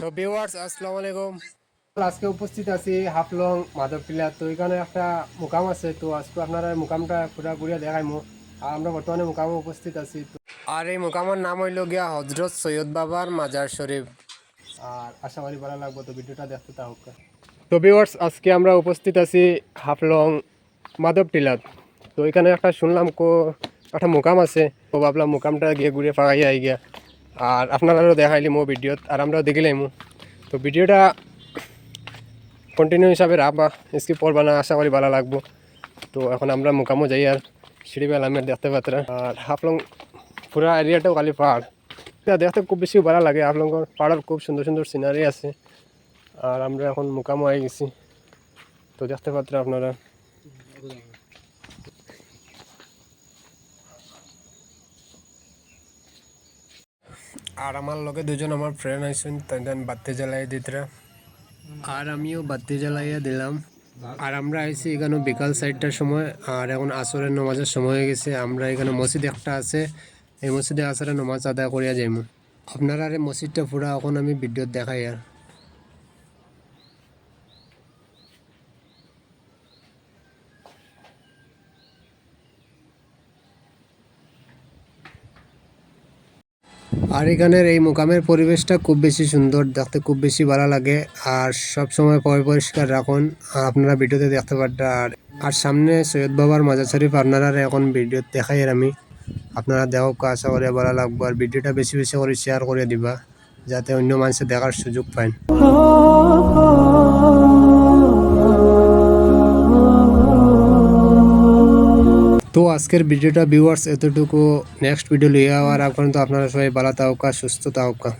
তো ভিউয়ার্স আসসালামু আলাইকুম। আজকে উপস্থিত আছি হাফলং মাধবটিলা তো এখানে একটা মুকাম আছে তো আজকে আপনারা মুকামটা পুরা ঘুরিয়া দেখাইমু। আর আমরা বর্তমানে মুকামে উপস্থিত আছি আর এই মুকামের নাম হইল গিয়া হজরত সৈয়দ বাবার মাজার শরীফ। আর আশা করি ভালো লাগবে তো ভিডিওটা দেখতে থাকুক। তো ভিউয়ার্স আজকে আমরা উপস্থিত আছি হাফলং মাধবটিলাত তো এখানে একটা শুনলাম কো একটা মুকাম আছে তো ভাবলাম মুকামটা গিয়ে ঘুরে পাকাই আই গিয়া। আর আপনারাও দেখাইলি মো ভিডিওত, আর আমরাও দেখিলাম তো ভিডিওটা কন্টিনিউ হিসাবে রাখবা স্কিপ করবা না, আশা করি ভালো লাগবো। তো এখন আমরা মোকামো যাই আর সিঁড়ি বেলামের দেখতে পাত্রা। আর হাফলং পুরা এরিয়াটাও খালি পাহাড়। এটা দেখতে খুব বেশি ভালো লাগে হাফলংর পাহাড়ের খুব সুন্দর সুন্দর সিনারি আছে। আর আমরা এখন মোকামো হয়ে গেছি। তো দেখতে পাত্রা আপনারা। আর আমার লগে দুজন আমার ফ্রেন্ড আইসুন তাদের বাতি জ্বালাই দিতরা আর আমিও বাতি জ্বালাইয়া দিলাম। আর আমরা আইছি এখানে বিকাল সাইডটার সময়, আর এখন আসরের নমাজের সময় হয়ে গেছে। আমরা এখানে মসজিদ একটা আছে, এই মসজিদে আসরের নমাজ আদায় করিয়া যাইমু। আপনারা আর এই মসজিদটা পুরা এখন আমি ভিডিও দেখাই আর। আর এখানের এই মোকামের পরিবেশটা খুব বেশি সুন্দর, দেখতে খুব বেশি ভালো লাগে। আর সব সময় পরিষ্কার রাখুন, আপনারা ভিডিওতে দেখতে পারবেন আর আর সামনে সৈয়দ বাবার মাজার শরীফ আপনারা এখন ভিডিও দেখাই আমি। আপনারা দেখক আশা করে ভালো লাগবো, আর ভিডিওটা বেশি বেশি করে শেয়ার করে দিবা, যাতে অন্য মানুষে দেখার সুযোগ পায়। তো আজকের ভিডিওটা ভিউয়ার্স এতটুকু। নেক্সট ভিডিও লিয়ে আওয়ার আগ পর্যন্ত আপনারা সবাই ভালো থাকুকা সুস্থ থাকুকা।